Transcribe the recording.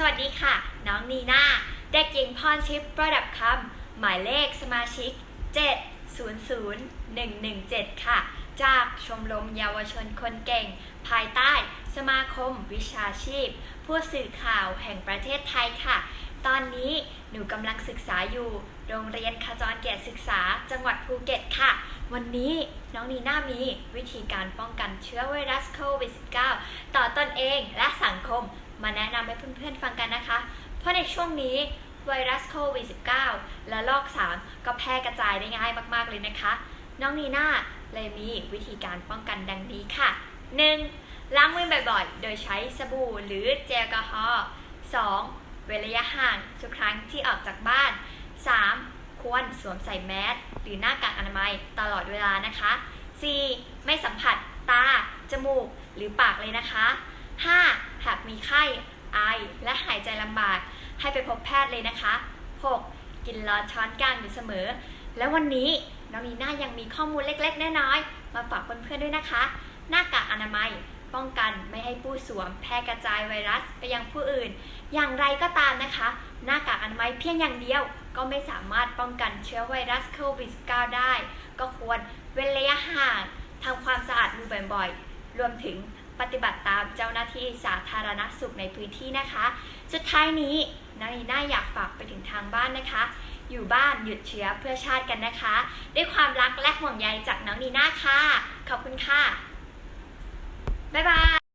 สวัสดีค่ะ น้องนีน่าเด็กหญิงพรทิพย์ประดับคำหมายเลขสมาชิก 700117 ค่ะ จากชมรมเยาวชนคนเก่ง ภายใต้สมาคมวิชาชีพ ผู้สื่อข่าวแห่งประเทศไทยค่ะ ตอนนี้หนูกำลังศึกษาอยู่ โรงเรียนขจรเกียรติศึกษาจังหวัดภูเก็ตค่ะ วันนี้น้องนีน่ามีวิธีการป้องกันเชื้อไวรัสโควิด -19 ต่อตนเองและสังคม มาแนะนำให้เพื่อนๆฟังกันนะคะ เพราะในช่วงนี้ไวรัสโควิด -19 และลอก 3 ก็แพร่กระจายได้ง่ายมากๆเลยนะคะ น้องนีน่าเลยมีวิธีการป้องกันดังนี้ค่ะ 1. ล้างมือบ่อยๆ โดยใช้สบู่หรือเจลแอลกอฮอล์ 2. เว้นระยะห่างทุกครั้งที่ออกจากบ้าน 3. ควรสวมใส่แมสหรือหน้ากากอนามัยตลอดเวลานะคะ 4. ไม่สัมผัสตา จมูก หรือปากเลยนะคะ 5. หากมีไข้ ไอ และหายใจลำบาก ให้ไปพบแพทย์เลยนะคะ 6. กินร้อนช้อนกลางอยู่เสมอ และวันนี้น้องนีน่ายังมีข้อมูลเล็กๆ น้อยๆ มาฝากเพื่อนๆด้วยนะคะ หน้ากากอนามัย ป้องกันไม่ให้ผู้สวม แพร่กระจายไวรัสไปยังผู้อื่น อย่างไรก็ตามนะคะ หน้ากากอนามัยเพียงอย่างเดียว ก็ไม่สามารถป้องกันเชื้อไวรัสโควิด -19 ได้ ก็ควรเว้นระยะห่างทำความสะอาดมือบ่อยๆ รวมถึง ปฏิบัติตามเจ้าหน้าที่สาธารณสุขในพื้นที่นะคะ สุดท้ายนี้น้องนีน่าอยากฝากไปถึงทางบ้านนะคะ อยู่บ้านหยุดเชื้อเพื่อชาติกันนะคะ ด้วยความรักและห่วงใยจากน้องนีน่าค่ะ ขอบคุณค่ะ บ๊ายบาย